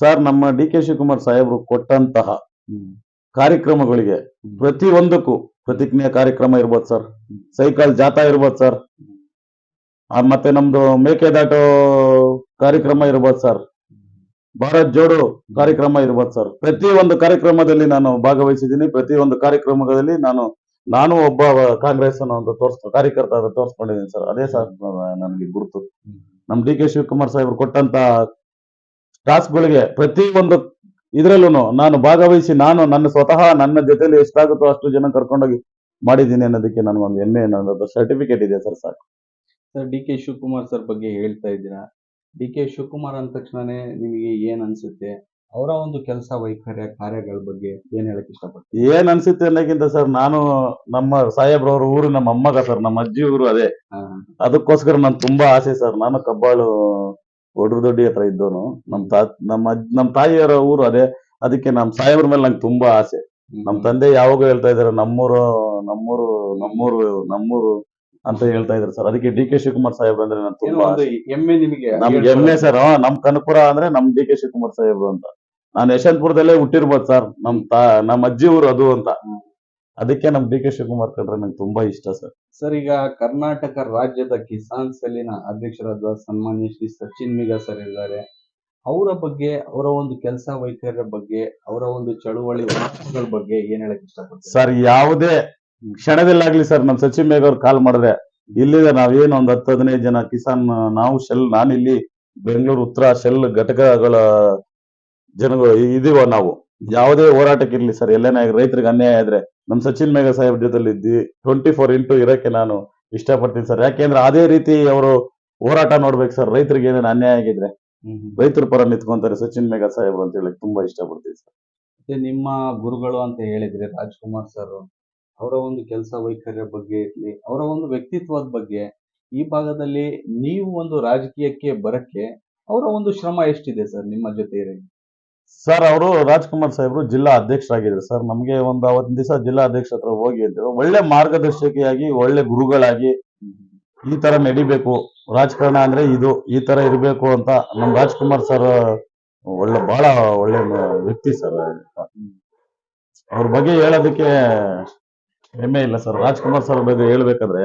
ಸರ್ ನಮ್ಮ ಡಿ ಕೆ ಶಿವಕುಮಾರ್ ಸಾಹೇಬರು ಕೊಟ್ಟಂತಹ ಕಾರ್ಯಕ್ರಮಗಳಿಗೆ ಪ್ರತಿ ಒಂದಕ್ಕೂ ಪ್ರತಿಜ್ಞೆ ಕಾರ್ಯಕ್ರಮ ಇರ್ಬೋದು ಸರ್. ಸೈಕಲ್ ಜಾಥಾ ಇರ್ಬೋದು ಸರ್. ಮತ್ತೆ ನಮ್ದು ಮೇಕೆದಾಟು ಕಾರ್ಯಕ್ರಮ ಇರ್ಬೋದು ಸರ್. ಭಾರತ್ ಜೋಡು ಕಾರ್ಯಕ್ರಮ ಇರ್ಬೋದು ಸರ್. ಪ್ರತಿ ಒಂದು ಕಾರ್ಯಕ್ರಮದಲ್ಲಿ ನಾನು ಭಾಗವಹಿಸಿದ್ದೀನಿ. ಪ್ರತಿ ಒಂದು ಕಾರ್ಯಕ್ರಮದಲ್ಲಿ ನಾನು ನಾನು ಒಬ್ಬ ಕಾಂಗ್ರೆಸ್ ಒಂದು ತೋರ್ಸ್ ಕಾರ್ಯಕರ್ತ ತೋರಿಸ್ಕೊಂಡಿದ್ದೀನಿ ಸರ್. ಅದೇ ಸರ್ ನನಗೆ ಗುರುತು. ನಮ್ ಡಿ ಕೆ ಶಿವಕುಮಾರ್ ಸಾಹೇಬ್ರು ಕೊಟ್ಟಂತ ಟಾಸ್ಕ್ಗಳಿಗೆ ಪ್ರತಿ ಒಂದು ಇದ್ರಲ್ಲೂ ನಾನು ಭಾಗವಹಿಸಿ ನಾನು ನನ್ನ ಸ್ವತಃ ನನ್ನ ಜೊತೆಲಿ ಎಷ್ಟಾಗುತ್ತೋ ಅಷ್ಟು ಜನ ಕರ್ಕೊಂಡೋಗಿ ಮಾಡಿದ್ದೀನಿ ಅನ್ನೋದಕ್ಕೆ ನನಗೊಂದು ಹೆಮ್ಮೆ ಅನ್ನೋದು ಸರ್ಟಿಫಿಕೇಟ್ ಇದೆ ಸರ್ ಸಾಕು. Sir D K Shivakumar sir ಬಗ್ಗೆ ಹೇಳ್ತಾ ಇದ್ದೀರಾ? ಡಿ ಕೆ ಶಿವಕುಮಾರ್ ಅಂದ ತಕ್ಷಣನೇ ನಿಮಗೆ ಏನ್ ಅನ್ಸುತ್ತೆ? ಅವರ ಒಂದು ಕೆಲಸ ವೈಖರ್ಯ ಕಾರ್ಯಗಳ ಬಗ್ಗೆ ಏನ್ ಹೇಳಕ್ ಇಷ್ಟಪಡ್ತೀವಿ ಏನ್ ಅನ್ಸುತ್ತೆ ಅನ್ನೋಕ್ಕಿಂತ ಸರ್ ನಾನು ನಮ್ಮ ಸಾಹೇಬ್ರವ್ರ ಊರು ನಮ್ಮ ಅಮ್ಮಗ ಸರ್ ನಮ್ಮ ಅಜ್ಜಿ ಊರು ಅದೇ. ಅದಕ್ಕೋಸ್ಕರ ನನ್ ತುಂಬಾ ಆಸೆ ಸರ್. ನಾನು ಕಬ್ಬಾಳು ಒಡ್ರ ದೊಡ್ಡಿ ಹತ್ರ ಇದ್ದವನು. ನಮ್ ತಾ ನಮ್ಮ ಅಜ್- ನಮ್ ತಾಯಿಯವರ ಊರು ಅದೇ. ಅದಕ್ಕೆ ನಮ್ ಸಾಹೇಬ್ರ ಮೇಲೆ ನಂಗೆ ತುಂಬಾ ಆಸೆ. ನಮ್ ತಂದೆ ಯಾವಾಗ ಹೇಳ್ತಾ ಇದಾರೆ ನಮ್ಮೂರು ನಮ್ಮೂರು ನಮ್ಮೂರು ನಮ್ಮೂರು ಅಂತ ಹೇಳ್ತಾ ಇದ್ರು ಸರ್. ಅದಕ್ಕೆ ಡಿ ಕೆ ಶಿವಕುಮಾರ್ ಸಾಹೇಬ್ ಅಂದ್ರೆ ನಾನು ತುಂಬಾ. ಹೆಮ್ಮೆ ನಿಮಗೆ ನಮ್ಗೆ ಹೆಮ್ಮೆ ಸರ್ ನಮ್ ಕನಪುರ ಅಂದ್ರೆ ನಮ್ ಡಿ ಕೆ ಶಿವಕುಮಾರ್ ಸಾಹೇಬ್ರು ಅಂತ. ನಾನು ಯಶವಂತಪುರದಲ್ಲೇ ಹುಟ್ಟಿರ್ಬೋದು ಸರ್ ನಮ್ ತಾ ನಮ್ಮ ಅಜ್ಜಿ ಊರು ಅದು ಅಂತ. ಅದಕ್ಕೆ ನಮ್ ಡಿ ಕೆ ಶಿವಕುಮಾರ್ ಕಂಡ್ರೆ ನಂಗೆ ತುಂಬಾ ಇಷ್ಟ ಸರ್. ಸರ್ ಈಗ ಕರ್ನಾಟಕ ರಾಜ್ಯದ ಕಿಸಾನ್ ಸೆಲ್ಲಿನ ಅಧ್ಯಕ್ಷರಾದ ಸನ್ಮಾನ್ಯ ಶ್ರೀ ಸಚಿನ್ ಮಿಗ ಸರ್ ಇದ್ದಾರೆ. ಅವರ ಬಗ್ಗೆ ಅವರ ಒಂದು ಕೆಲಸ ವೈಖರಿಯ ಬಗ್ಗೆ ಅವರ ಒಂದು ಚಳುವಳಿ ಬಗ್ಗೆ ಏನ್ ಹೇಳಕ್ ಇಷ್ಟಪಡ್ತೀನಿ ಸರ್ ಯಾವುದೇ ಕ್ಷಣದಲ್ಲಾಗ್ಲಿ ಸರ್ ನಮ್ ಸಚಿನ್ ಮೇಘ ಅವ್ರು ಕಾಲ್ ಮಾಡಿದ್ರೆ ಇಲ್ಲಿದೆ ನಾವೇನು ಒಂದ್ ಹತ್ತು ಹದಿನೈದು ಜನ ಕಿಸಾನ್ ನಾವು ಶೆಲ್ ನಾನಿಲ್ಲಿ ಬೆಂಗಳೂರು ಉತ್ತರ ಶೆಲ್ ಘಟಕಗಳ ಜನಗಳು ಇದೀವ ನಾವು? ಯಾವುದೇ ಹೋರಾಟಕ್ಕೆ ಇರಲಿ ಸರ್ ಎಲ್ಲೇನೇ ರೈತರಿಗೆ ಅನ್ಯಾಯ ಆದ್ರೆ ನಮ್ಮ ಸಚಿನ್ ಮೇಘ ಸಾಹೇಬ್ ಜೊತೆಲಿ ಇದ್ದಿ ಟ್ವೆಂಟಿ ಫೋರ್ ಇಂಟು ಇರೋಕ್ಕೆ ನಾನು ಇಷ್ಟಪಡ್ತೀನಿ ಸರ್. ಯಾಕೆಂದ್ರೆ ಅದೇ ರೀತಿ ಅವರು ಹೋರಾಟ ನೋಡ್ಬೇಕು ಸರ್ ರೈತರಿಗೆ ಏನೇನು ಅನ್ಯಾಯ ಆಗಿದ್ರೆ. ರೈತರ ಪರ ನಿಂತ್ಕೊಂತಾರೆ ಸಚಿನ್ ಮೇಘ ಸಾಹೇಬ್ರು ಅಂತ ಹೇಳಿ ತುಂಬಾ ಇಷ್ಟಪಡ್ತೀನಿ ಸರ್. ಮತ್ತೆ ನಿಮ್ಮ ಗುರುಗಳು ಅಂತ ಹೇಳಿದ್ರೆ ರಾಜ್ಕುಮಾರ್ ಸರ್ ಅವರ ಒಂದು ಕೆಲಸ ವೈಖರಿಯ ಬಗ್ಗೆ ಇರಲಿ ಅವರ ಒಂದು ವ್ಯಕ್ತಿತ್ವದ ಬಗ್ಗೆ ಈ ಭಾಗದಲ್ಲಿ ನೀವು ಒಂದು ರಾಜಕೀಯಕ್ಕೆ ಬರಕ್ಕೆ ಅವರ ಒಂದು ಶ್ರಮ ಎಷ್ಟಿದೆ ಸರ್ ನಿಮ್ಮ ಜೊತೆ ಇರಿ ಸರ್ ಅವರು ರಾಜ್ಕುಮಾರ್ ಸಾಹೇಬ್ರು ಜಿಲ್ಲಾ ಅಧ್ಯಕ್ಷರಾಗಿದ್ರು ಸರ್ ನಮಗೆ ಒಂದು ಅವತ್ತಿನ ದಿವಸ ಜಿಲ್ಲಾ ಅಧ್ಯಕ್ಷ ಹತ್ರ ಹೋಗಿ ಅಂತ ಒಳ್ಳೆ ಮಾರ್ಗದರ್ಶಕಿಯಾಗಿ, ಒಳ್ಳೆ ಗುರುಗಳಾಗಿ ಈ ತರ ನಡಿಬೇಕು. ರಾಜಕಾರಣ ಅಂದ್ರೆ ಇದು, ಈ ತರ ಇರಬೇಕು ಅಂತ ನಮ್ಮ ರಾಜ್ಕುಮಾರ್ ಸರ್ ಒಳ್ಳೆ ಬಹಳ ಒಳ್ಳೆ ವ್ಯಕ್ತಿ ಸರ್ ಅವ್ರ ಬಗ್ಗೆ ಹೇಳೋದಕ್ಕೆ ಹೆಮ್ಮೆ ಇಲ್ಲ ಸರ್ ರಾಜ್ಕುಮಾರ್ ಸರ್ ಬಗ್ಗೆ ಹೇಳ್ಬೇಕಾದ್ರೆ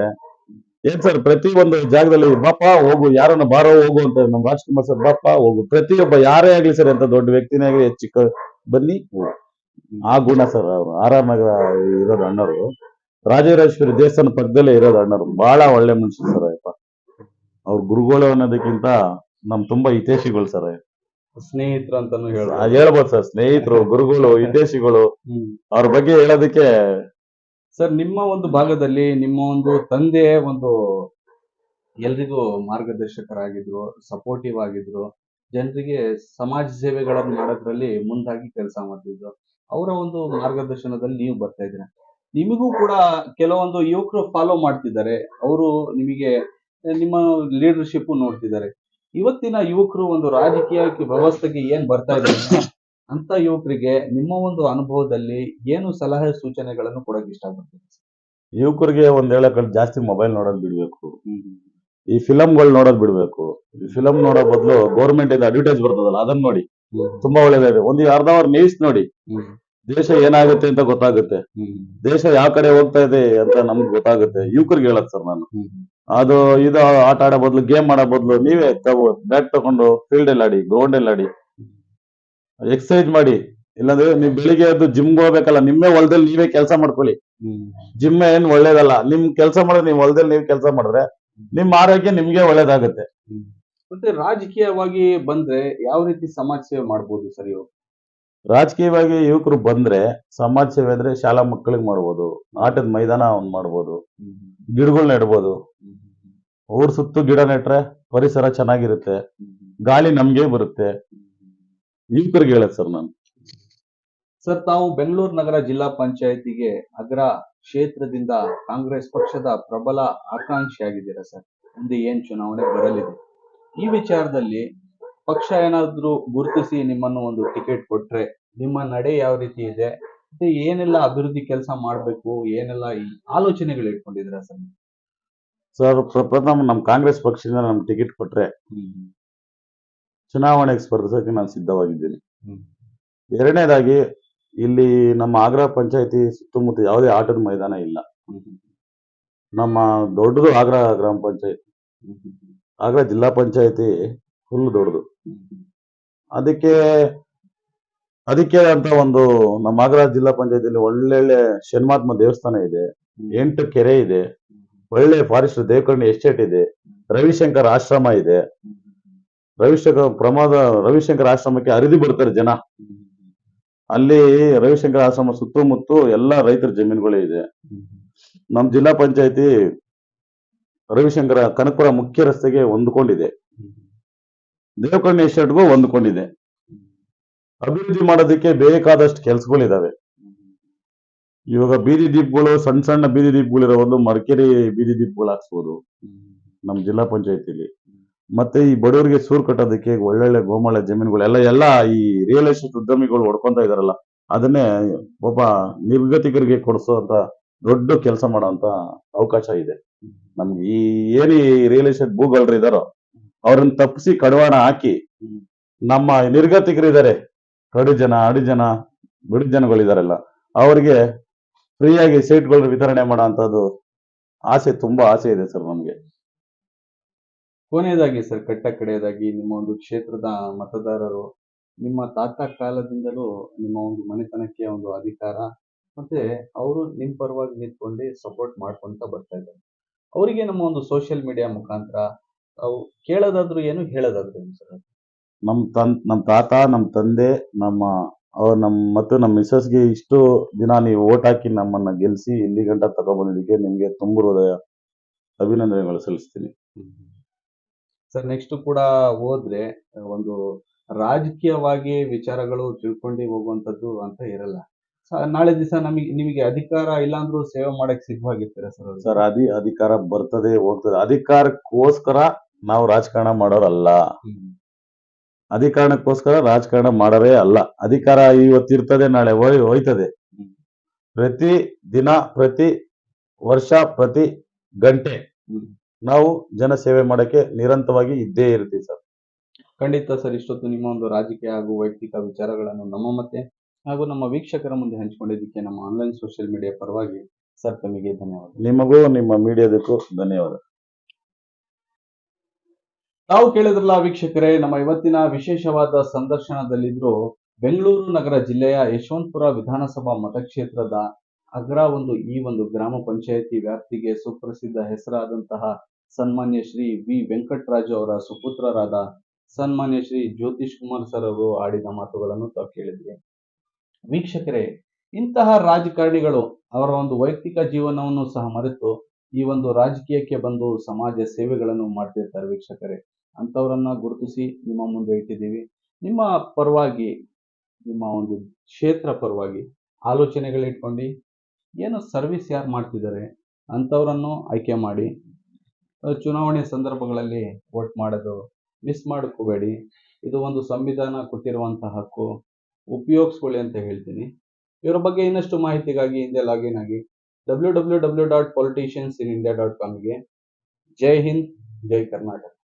ಏನ್ ಸರ್ ಪ್ರತಿ ಒಂದು ಜಾಗದಲ್ಲಿ ಬಾಪ ಹೋಗು ಯಾರನ್ನ ಬಾರೋ ಹೋಗು ಅಂತ ನಮ್ ರಾಜ್ಕುಮಾರ್ ಸರ್ ಬಾಪ ಹೋಗು. ಪ್ರತಿಯೊಬ್ಬ ಯಾರೇ ಆಗ್ಲಿ ಸರ್ ಅಂತ ದೊಡ್ಡ ವ್ಯಕ್ತಿನೇ ಆಗ್ಲಿ ಹೆಚ್ಚು ಚಿಕ್ಕ ಬನ್ನಿ. ಆ ಗುಣ ಸರ್ ಅವರು ಆರಾಮಾಗಿ ಇರೋದು ಅಣ್ಣರು ರಾಜರಾಜೇಶ್ವರಿ ದೇವಸ್ಥಾನ ಪಕ್ಕದಲ್ಲೇ ಇರೋದು ಅಣ್ಣರು ಬಹಳ ಒಳ್ಳೆ ಮನುಷ್ಯ ಸರ್ ಅಯ್ಯಪ್ಪ. ಅವ್ರ ಗುರುಗಳು ಅನ್ನೋದಕ್ಕಿಂತ ನಮ್ ತುಂಬಾ ಹಿತೇಶಿಗಳು ಸರ್ ಸ್ನೇಹಿತರು ಅಂತಾನು ಹೇಳ್ಬೋದು. ಸರ್ ಸ್ನೇಹಿತರು ಗುರುಗಳು ಹಿತೇಶಿಗಳು ಅವ್ರ ಬಗ್ಗೆ ಹೇಳೋದಕ್ಕೆ ಸರ್, ನಿಮ್ಮ ಒಂದು ಭಾಗದಲ್ಲಿ ನಿಮ್ಮ ಒಂದು ತಂದೆ ಒಂದು ಎಲ್ರಿಗೂ ಮಾರ್ಗದರ್ಶಕರಾಗಿದ್ರು ಸಪೋರ್ಟಿವ್ ಆಗಿದ್ರು, ಜನರಿಗೆ ಸಮಾಜ ಸೇವೆಗಳನ್ನು ಮಾಡೋದ್ರಲ್ಲಿ ಮುಂದಾಗಿ ಕೆಲಸ ಮಾಡ್ತಿದ್ರು. ಅವರ ಒಂದು ಮಾರ್ಗದರ್ಶನದಲ್ಲಿ ನೀವು ಬರ್ತಾ ಇದ್ದೀರ? ನಿಮಗೂ ಕೂಡ ಕೆಲವೊಂದು ಯುವಕರು ಫಾಲೋ ಮಾಡ್ತಿದ್ದಾರೆ. ಅವರು ನಿಮಗೆ ನಿಮ್ಮ ಲೀಡರ್ಶಿಪ್ ನೋಡ್ತಿದ್ದಾರೆ. ಇವತ್ತಿನ ಯುವಕರು ಒಂದು ರಾಜಕೀಯ ವ್ಯವಸ್ಥೆಗೆ ಏನ್ ಬರ್ತಾ ಇದ್ದಾರೆ? ಅಂತ ಯುವಕರಿಗೆ ನಿಮ್ಮ ಒಂದು ಅನುಭವದಲ್ಲಿ ಏನು ಸಲಹೆ ಸೂಚನೆಗಳನ್ನು ಕೊಡಕ್ ಇಷ್ಟಪಡ್ತೀನಿ ಯುವಕರಿಗೆ ಒಂದ್ ಹೇಳಕ್ ಜಾಸ್ತಿ ಮೊಬೈಲ್ ನೋಡೋದ್ ಬಿಡ್ಬೇಕು. ಈ ಫಿಲಂಗಳು ನೋಡೋದ್ ಬಿಡ್ಬೇಕು. ಈ ಫಿಲಂ ನೋಡೋ ಬದಲು ಗೌರ್ಮೆಂಟ್ ಇಂದ ಅಡ್ವರ್ಟೈಸ್ ಬರ್ತದಲ್ಲ ಅದನ್ನ ನೋಡಿ. ತುಂಬಾ ಒಳ್ಳೇದಾಗಿದೆ ಒಂದು ಅರ್ಧ ಅವರ್ ನ್ಯೂಸ್ ನೋಡಿ. ದೇಶ ಏನಾಗುತ್ತೆ ಅಂತ ಗೊತ್ತಾಗುತ್ತೆ. ದೇಶ ಯಾವ ಕಡೆ ಹೋಗ್ತಾ ಇದೆ ಅಂತ ನಮ್ಗೆ ಗೊತ್ತಾಗುತ್ತೆ. ಯುವಕರಿಗೆ ಹೇಳದ್ ಸರ್ ನಾನು. ಅದು ಇದು ಆಟ ಆಡೋ ಬದಲು ಗೇಮ್ ಆಡೋ ಬದಲು ನೀವೇ ತಗೋ ಬ್ಯಾಟ್ ತಗೊಂಡು ಫೀಲ್ಡ್ ಅಲ್ಲಿ ಆಡಿ ಗ್ರೌಂಡ್ ಅಲ್ಲಿ ಆಡಿ. ಎಕ್ಸರ್ಸೈಸ್ ಮಾಡಿ. ಇಲ್ಲಾಂದ್ರೆ ನೀವು ಬೆಳಿಗ್ಗೆ ಎದ್ದು ಜಿಮ್ಗೆ ಹೋಗ್ಬೇಕಲ್ಲ ನಿಮ್ಮೇ ಹೊಲದಲ್ಲಿ ನೀವೇ ಕೆಲಸ ಮಾಡ್ಕೊಳ್ಳಿ. ಜಿಮ್ ಏನ್ ಒಳ್ಳೇದಲ್ಲ ನಿಮ್ ಕೆಲಸ ಮಾಡಿದ್ರೆ ನೀವು ಹೊಲದಲ್ಲಿ ನೀವು ಕೆಲಸ ಮಾಡಿದ್ರೆ ನಿಮ್ಮ ಆರೋಗ್ಯ ನಿಮ್ಗೆ ಒಳ್ಳೇದಾಗುತ್ತೆ. ಮತ್ತೆ ರಾಜಕೀಯವಾಗಿ ಬಂದ್ರೆ ಯಾವ ರೀತಿ ಸಮಾಜ ಸೇವೆ ಮಾಡ್ಬೋದು ಸರ್ ಇವರು? ರಾಜಕೀಯವಾಗಿ ಯುವಕರು ಬಂದ್ರೆ ಸಮಾಜ ಸೇವೆ ಅಂದ್ರೆ ಶಾಲಾ ಮಕ್ಕಳಿಗೆ ಮಾಡ್ಬೋದು ಆಟದ ಮೈದಾನ ಒಂದ್ ಮಾಡ್ಬೋದು ಗಿಡಗಳ್ನ ನೆಡ್ಬೋದು. ಊರ್ ಸುತ್ತು ಗಿಡ ನೆಟ್ರೆ ಪರಿಸರ ಚೆನ್ನಾಗಿರುತ್ತೆ ಗಾಳಿ ನಮ್ಗೆ ಬರುತ್ತೆ. ಯುವಕರಿಗೆ ಹೇಳ ಸರ್ ನಾನು. ಸರ್ ತಾವು ಬೆಂಗಳೂರು ನಗರ ಜಿಲ್ಲಾ ಪಂಚಾಯತಿಗೆ ಅಗ್ರ ಕ್ಷೇತ್ರದಿಂದ ಕಾಂಗ್ರೆಸ್ ಪಕ್ಷದ ಪ್ರಬಲ ಆಕಾಂಕ್ಷಿಯಾಗಿದ್ದೀರಾ ಸರ್? ಮುಂದೆ ಏನ್ ಚುನಾವಣೆ ಬರಲಿದೆ? ಈ ವಿಚಾರದಲ್ಲಿ ಪಕ್ಷ ಏನಾದ್ರೂ ಗುರುತಿಸಿ ನಿಮ್ಮನ್ನು ಒಂದು ಟಿಕೆಟ್ ಕೊಟ್ರೆ ನಿಮ್ಮ ನಡೆ ಯಾವ ರೀತಿ ಇದೆ? ಮತ್ತೆ ಏನೆಲ್ಲ ಅಭಿವೃದ್ಧಿ ಕೆಲಸ ಮಾಡ್ಬೇಕು? ಏನೆಲ್ಲ ಈ ಆಲೋಚನೆಗಳು ಇಟ್ಕೊಂಡಿದ್ದೀರಾ ಸರ್? ಸರ್ ಪ್ರಥಮ ನಮ್ ಕಾಂಗ್ರೆಸ್ ಪಕ್ಷದಿಂದ ನಮ್ಗೆ ಟಿಕೆಟ್ ಕೊಟ್ರೆ ಚುನಾವಣೆಗೆ ಸ್ಪರ್ಧಿಸೋಕೆ ನಾನು ಸಿದ್ಧವಾಗಿದ್ದೀನಿ. ಎರಡನೇದಾಗಿ ಇಲ್ಲಿ ನಮ್ಮ ಆಗ್ರಾ ಪಂಚಾಯತಿ ಸುತ್ತಮುತ್ತ ಯಾವುದೇ ಆಟದ ಮೈದಾನ ಇಲ್ಲ. ನಮ್ಮ ದೊಡ್ಡದು ಆಗ್ರಾ ಗ್ರಾಮ ಪಂಚಾಯತ್. ಆಗ್ರಾ ಜಿಲ್ಲಾ ಪಂಚಾಯತಿ ಫುಲ್ ದೊಡ್ಡದು. ಅದಕ್ಕೆ ಅದಕ್ಕೆ ಅಂತ ಒಂದು ನಮ್ಮ ಆಗ್ರಾ ಜಿಲ್ಲಾ ಪಂಚಾಯತಿಯಲ್ಲಿ ಒಳ್ಳೊಳ್ಳೆ ಶನ್ಮಾತ್ಮ ದೇವಸ್ಥಾನ ಇದೆ. ಎಂಟು ಕೆರೆ ಇದೆ. ಒಳ್ಳೆ ಫಾರೆಸ್ಟ್ ದೇವಕರ್ಣಿ ಎಸ್ಟೇಟ್ ಇದೆ. ರವಿಶಂಕರ್ ಆಶ್ರಮ ಇದೆ. ರವಿಶಂಕರ್ ಪ್ರಮಾದ ರವಿಶಂಕರ್ ಆಶ್ರಮಕ್ಕೆ ಹರಿದು ಬರ್ತಾರೆ ಜನ. ಅಲ್ಲಿ ರವಿಶಂಕರ್ ಆಶ್ರಮ ಸುತ್ತಮುತ್ತ ಎಲ್ಲಾ ರೈತರ ಜಮೀನುಗಳೇ ಇದೆ. ನಮ್ಮ ಜಿಲ್ಲಾ ಪಂಚಾಯತಿ ರವಿಶಂಕರ ಕನಕಪುರ ಮುಖ್ಯ ರಸ್ತೆಗೆ ಹೊಂದ್ಕೊಂಡಿದೆ. ದೇವಕರ್ಣ ಎಸ್ಟೇಟ್ಗೂ ಹೊಂದ್ಕೊಂಡಿದೆ. ಅಭಿವೃದ್ಧಿ ಮಾಡೋದಕ್ಕೆ ಬೇಕಾದಷ್ಟು ಕೆಲಸಗಳಿದಾವೆ. ಇವಾಗ ಬೀದಿ ದೀಪಗಳು, ಸಣ್ಣ ಸಣ್ಣ ಬೀದಿ ದೀಪಗಳಿರೋ ಒಂದು ಮರ್ಕೆರಿ ಬೀದಿ ದೀಪಗಳು ಹಾಕ್ಸ್ಬೋದು. ನಮ್ಮ ಜಿಲ್ಲಾ ಪಂಚಾಯತಿಲಿ. ಮತ್ತೆ ಈ ಬಡವರಿಗೆ ಸೂರು ಕಟ್ಟೋದಕ್ಕೆ ಒಳ್ಳೊಳ್ಳೆ ಗೋಮಾಳೆ ಜಮೀನುಗಳೆಲ್ಲ ಎಲ್ಲ ಈ ರಿಯಲ್ ಎಸ್ಟೇಟ್ ಉದ್ಯಮಿಗಳು ಹೊಡ್ಕೊಂತ ಇದಾರಲ್ಲ, ಅದನ್ನೇ ಒಬ್ಬ ನಿರ್ಗತಿಕರಿಗೆ ಕೊಡಿಸುವಂತ ದೊಡ್ಡ ಕೆಲಸ ಮಾಡೋಂತ ಅವಕಾಶ ಇದೆ. ನಮ್ಗೆ ಈ ಏನು ರಿಯಲ್ ಎಸ್ಟೇಟ್ ಭೂಗಳರು ಇದಾರೋ, ಅವ್ರನ್ನ ತಪ್ಪಿಸಿ ಕಡವಾಣ ಹಾಕಿ ನಮ್ಮ ನಿರ್ಗತಿಕರಿದ್ದಾರೆ. ಕಡು ಜನ, ಅಡಿ ಜನ, ಬಿಡು ಜನಗಳಿದಾರಲ್ಲ, ಅವರಿಗೆ ಫ್ರೀಯಾಗಿ ಸೀಟ್ಗಳು ವಿತರಣೆ ಮಾಡೋ ಅಂಥದ್ದು ಆಸೆ, ತುಂಬಾ ಆಸೆ ಇದೆ ಸರ್ ನಮ್ಗೆ. ಕೊನೆಯದಾಗಿ ಸರ್ ಕಟ್ಟ ಕಡೆಯದಾಗಿ ನಿಮ್ಮ ಒಂದು ಕ್ಷೇತ್ರದ ಮತದಾರರು ನಿಮ್ಮ ತಾತ ಕಾಲದಿಂದಲೂ ನಿಮ್ಮ ಒಂದು ಮನೆತನಕ್ಕೆ ಒಂದು ಅಧಿಕಾರ ಮತ್ತೆ ಅವರು ನಿಮ್ಮ ಪರವಾಗಿ ನಿಂತ್ಕೊಂಡು ಸಪೋರ್ಟ್ ಮಾಡ್ಕೊಂತ ಬರ್ತಾ ಇದ್ದಾರೆ. ಅವರಿಗೆ ನಮ್ಮ ಒಂದು ಸೋಷಿಯಲ್ ಮೀಡಿಯಾ ಮುಖಾಂತರ ಅವು ಕೇಳೋದಾದ್ರೂ ಏನು ಹೇಳೋದಾದ್ರೂ ಏನು ಸರ್ ನಮ್ಮ ತನ್ ನಮ್ಮ ತಾತ ನಮ್ಮ ತಂದೆ ನಮ್ಮ ಅವ್ರ ನಮ್ಮ ಮತ್ತು ನಮ್ಮ ಮಿಸ್ಸಸ್ಗೆ ಇಷ್ಟು ದಿನ ನೀವು ಓಟ್ ಹಾಕಿ ನಮ್ಮನ್ನ ಗೆಲ್ಲಿಸಿ ಇಲ್ಲಿ ಗಂಟ ತಗೊಬಂದಿದ್ದಕ್ಕೆ ನಿಮಗೆ ತುಂಬ ಹೃದಯ ಅಭಿನಂದನೆಗಳು ಸಲ್ಲಿಸ್ತೀನಿ. ಸರ್ ನೆಕ್ಸ್ಟ್ ಕೂಡ ಹೋದ್ರೆ ಒಂದು ರಾಜಕೀಯವಾಗಿ ವಿಚಾರಗಳು ತಿಳ್ಕೊಂಡು ಹೋಗುವಂಥದ್ದು ಅಂತ ಇರಲ್ಲ. ನಾಳೆ ದಿವಸ ನಮಗೆ ನಿಮಗೆ ಅಧಿಕಾರ ಇಲ್ಲಾಂದ್ರೂ ಸೇವೆ ಮಾಡಕ್ ಸಿದ್ಧವಾಗಿರ್ತೀರ ಸರ್ ಸರ್ ಅದಿ ಅಧಿಕಾರ ಬರ್ತದೆ ಹೋಗ್ತದೆ. ಅಧಿಕಾರಕ್ಕೋಸ್ಕರ ನಾವು ರಾಜಕಾರಣ ಮಾಡೋರಲ್ಲ. ಅಧಿಕಾರಕ್ಕೋಸ್ಕರ ರಾಜಕಾರಣ ಮಾಡೋರೇ ಅಲ್ಲ. ಅಧಿಕಾರ ಇವತ್ತಿರ್ತದೆ ನಾಳೆ ಹೋಯ್ ಹೋಯ್ತದೆ. ಪ್ರತಿ ದಿನ ಪ್ರತಿ ವರ್ಷ ಪ್ರತಿ ಗಂಟೆ. ನಾವು ಜನ ಸೇವೆ ಮಾಡಕ್ಕೆ ನಿರಂತರವಾಗಿ ಇದ್ದೇ ಇರ್ತೀವಿ ಸರ್. ಖಂಡಿತ ಸರ್ ಇಷ್ಟೊತ್ತು ನಿಮ್ಮ ಒಂದು ರಾಜಕೀಯ ಹಾಗೂ ವೈಯಕ್ತಿಕ ವಿಚಾರಗಳನ್ನು ನಮ್ಮ ಮತ್ತೆ ಹಾಗೂ ನಮ್ಮ ವೀಕ್ಷಕರ ಮುಂದೆ ಹಂಚಿಕೊಂಡಿದ್ದಕ್ಕೆ ನಮ್ಮ ಆನ್ಲೈನ್ ಸೋಷಿಯಲ್ ಮೀಡಿಯಾ ಪರವಾಗಿ ಸರ್ ತಮಗೆ ಧನ್ಯವಾದ. ನಿಮಗೂ ನಿಮ್ಮ ಮೀಡಿಯಾದಕ್ಕೂ ಧನ್ಯವಾದ. ತಾವು ಕೇಳಿದ್ರಲ್ಲ ವೀಕ್ಷಕರೇ ನಮ್ಮ ಇವತ್ತಿನ ವಿಶೇಷವಾದ ಸಂದರ್ಶನದಲ್ಲಿದ್ರು ಬೆಂಗಳೂರು ನಗರ ಜಿಲ್ಲೆಯ ಯಶವಂತಪುರ ವಿಧಾನಸಭಾ ಮತಕ್ಷೇತ್ರದ ಅಗ್ರ ಒಂದು ಈ ಒಂದು ಗ್ರಾಮ ಪಂಚಾಯತಿ ವ್ಯಾಪ್ತಿಗೆ ಸುಪ್ರಸಿದ್ಧ ಹೆಸರಾದಂತಹ ಸನ್ಮಾನ್ಯ ಶ್ರೀ ವಿ ವೆಂಕಟರಾಜು ಅವರ ಸುಪುತ್ರರಾದ ಸನ್ಮಾನ್ಯ ಶ್ರೀ ಜ್ಯೋತಿಷ್ ಕುಮಾರ್ ಸರ್ ಅವರು ಆಡಿದ ಮಾತುಗಳನ್ನು ತಾವು ಕೇಳಿದ್ವಿ. ವೀಕ್ಷಕರೇ, ಇಂತಹ ರಾಜಕಾರಣಿಗಳು ಅವರ ಒಂದು ವೈಯಕ್ತಿಕ ಜೀವನವನ್ನು ಸಹ ಮರೆತು ಈ ಒಂದು ರಾಜಕೀಯಕ್ಕೆ ಬಂದು ಸಮಾಜ ಸೇವೆಗಳನ್ನು ಮಾಡ್ತಿರ್ತಾರೆ ವೀಕ್ಷಕರೇ. ಅಂಥವರನ್ನ ಗುರುತಿಸಿ ನಿಮ್ಮ ಮುಂದೆ ಇಟ್ಟಿದ್ದೀವಿ. ನಿಮ್ಮ ಪರವಾಗಿ, ನಿಮ್ಮ ಒಂದು ಕ್ಷೇತ್ರ ಪರವಾಗಿ ಆಲೋಚನೆಗಳಿಟ್ಕೊಂಡು ಏನು ಸರ್ವಿಸ್ ಯಾರು ಮಾಡ್ತಿದ್ದಾರೆ ಅಂಥವರನ್ನು ಆಯ್ಕೆ ಮಾಡಿ ಚುನಾವಣೆ ಸಂದರ್ಭಗಳಲ್ಲಿ ವೋಟ್ ಮಾಡೋದು ಮಿಸ್ ಮಾಡ್ಕೋಬೇಡಿ. ಇದು ಒಂದು ಸಂವಿಧಾನ ಕೊಟ್ಟಿರುವಂತಹ ಹಕ್ಕು. ಉಪಯೋಗಿಸ್ಕೊಳ್ಳಿ ಅಂತ ಹೇಳ್ತೀನಿ. ಇವರ ಬಗ್ಗೆ ಇನ್ನಷ್ಟು ಮಾಹಿತಿಗಾಗಿ ಹಿಂದೆ ಲಾಗಿನ್ ಆಗಿ W W W dot politicians in India dot ಕಾಮ್ಗೆ ಜೈ ಹಿಂದ್, ಜೈ ಕರ್ನಾಟಕ.